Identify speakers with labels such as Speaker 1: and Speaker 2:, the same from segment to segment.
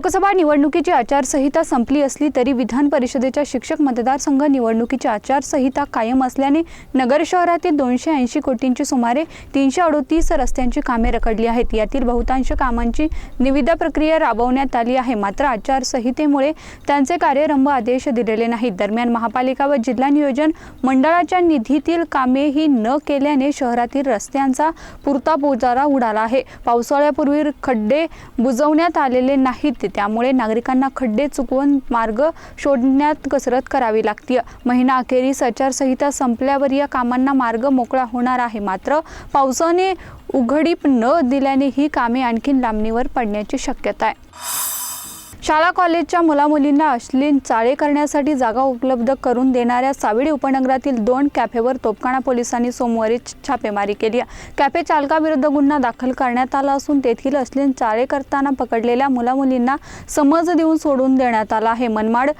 Speaker 1: लोकसभा निवडणुकीची आचारसंहिता संपली असली तरी विधान परिषदेच्या शिक्षक मतदारसंघ निवडणुकीची आचारसंहिता कायम असल्याने नगर शहरातील दोनशे ऐंशी कोटींची सुमारे तीनशे अडोतीस रस्त्यांची कामे रखडली आहेत. यातील बहुतांश कामांची निविदा प्रक्रिया राबवण्यात आली आहे. मात्र आचारसंहितेमुळे त्यांचे कार्यरंभ आदेश दिलेले नाहीत. दरम्यान महापालिका व जिल्हा नियोजन मंडळाच्या निधीतील कामेही न केल्याने शहरातील रस्त्यांचा पुरता बोजारा उडाला आहे. पावसाळ्यापूर्वी खड्डे बुजवण्यात आलेले नाहीत. त्यामुळे नागरिकांना खड्डे चुकवून मार्ग शोधण्यात कसरत करावी लागते महिना अखेरीस आचारसंहिता संपल्यावर या कामांना मार्ग मोकळा होणार आहे. मात्र पावसाने उघडीप न दिल्याने ही कामे आणखी लांबणीवर पडण्याची शक्यता आहे. शाळा कॉलेजच्या मुलामुलींना अश्लील चाळे करण्यासाठी जागा उपलब्ध करून देणाऱ्या सावेडी उपनगरातील दोन कॅफेवर तोपखाना पोलिसांनी सोमवारी छापेमारी केली कॅफे चालकाविरुद्ध गुन्हा दाखल करण्यात आला असून तेथील अश्लील चाळे करताना पकडलेल्या मुलामुलींना समज देऊन सोडून देण्यात आला आहे. मनमाड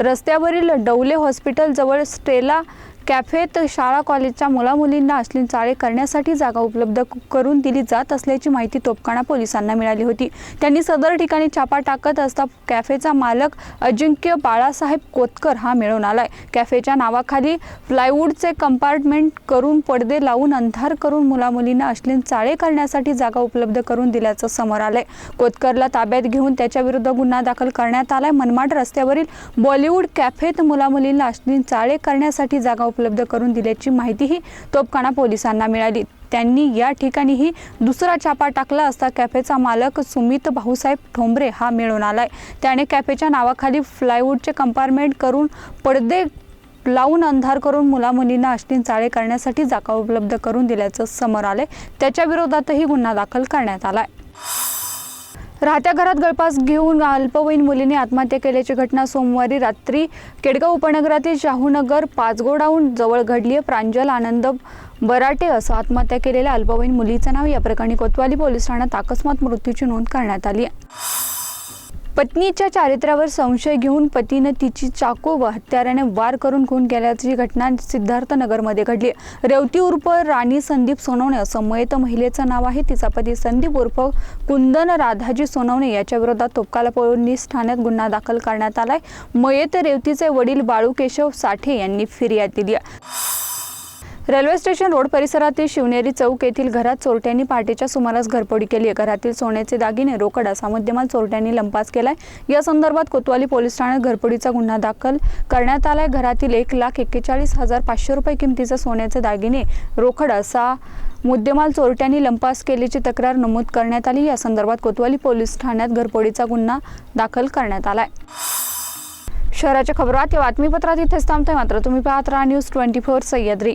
Speaker 1: रस्त्यावरील डौले हॉस्पिटलजवळ स्टेला कॅफेत शाळा कॉलेजच्या मुलामुलींना अश्लील चाळे करण्यासाठी जागा उपलब्ध करून दिली जात असल्याची माहिती तोपखाना पोलिसांना मिळाली होती. त्यांनी सदर ठिकाणी छापा टाकत असता कॅफेचा मालक अजिंक्य बाळासाहेब कोतकर हा मिळून आलाय. कॅफेच्या नावाखाली प्लायवूडचे कंपार्टमेंट करून पडदे लावून अंधार करून मुलामुलींना अश्लील चाळे करण्यासाठी जागा उपलब्ध करून दिल्याचं समोर आलंय. कोतकरला ताब्यात घेऊन त्याच्याविरुद्ध गुन्हा दाखल करण्यात आलाय. मनमाड रस्त्यावरील बॉलिवूड कॅफेत मुलामुलींना अश्लील चाळे करण्यासाठी जागा उपलब्ध करून दिल्याची माहितीही तोपखाना पोलिसांना मिळाली. त्यांनी या ठिकाणीही दुसरा छापा टाकला असता कॅफेचा मालक सुमित भाऊसाहेब ठोंबरे हा मिळून आलाय. त्याने कॅफेच्या नावाखाली फ्लायवूडचे कंपार्टमेंट करून पडदे लावून अंधार करून मुलामुलींना अश्लील चाळे करण्यासाठी जागा उपलब्ध करून दिल्याचं समोर आले त्याच्या विरोधातही गुन्हा दाखल करण्यात आलाय. राहत्या घरात गळपास घेऊन अल्पवयीन मुलीने आत्महत्या केल्याची घटना सोमवारी रात्री केडगाव उपनगरातील शाहूनगर पाचगोडाहून जवळ घडली आहे. प्रांजल आनंद बराटे असं आत्महत्या केलेल्या अल्पवयीन मुलीचं नाव या प्रकरणी कोतवाली पोलीस ठाण्यात अकस्मात मृत्यूची नोंद करण्यात आली आहे. पत्नीच्या चारित्र्यावर संशय घेऊन पतीनं तिची चाकू व हत्याराने वार करून खून केल्याची घटना सिद्धार्थनगरमध्ये घडली. रेवती उर्फ राणी संदीप सोनवणे असं मयत महिलेचं नाव आहे. तिचा पती संदीप उर्फ कुंदन राधाजी सोनवणे याच्या विरोधात तोपकाला पोलीस ठाण्यात गुन्हा दाखल करण्यात आलाय. मयत रेवतीचे वडील बाळू केशव साठे यांनी फिर्याद दिली आहे. रेल्वे स्टेशन रोड परिसरातील शिवनेरी चौक येथील घरात चोरट्यांनी पहाटेच्या सुमारास घरफोडी केली. आहे घरातील सोन्याचे दागिने रोकड असा मुद्देमाल चोरट्यांनी लंपास केलाय. या संदर्भात कोतवाली पोलीस ठाण्यात घरफोडीचा गुन्हा दाखल करण्यात आलाय. घरातील एक लाख एक्केचाळीस हजार पाचशे रुपये किमतीचा सोन्याचे दागिने रोकड असा मुद्देमाल चोरट्यांनी लंपास केल्याची तक्रार नमूद करण्यात आली. या संदर्भात कोतवाली पोलीस ठाण्यात घरफोडीचा गुन्हा दाखल करण्यात आलाय. शहराच्या खबरात या बातमीपत्रात इथेच थांबतोय. मात्र तुम्ही पाहत राहा न्यूज ट्वेंटी फोर सह्याद्री.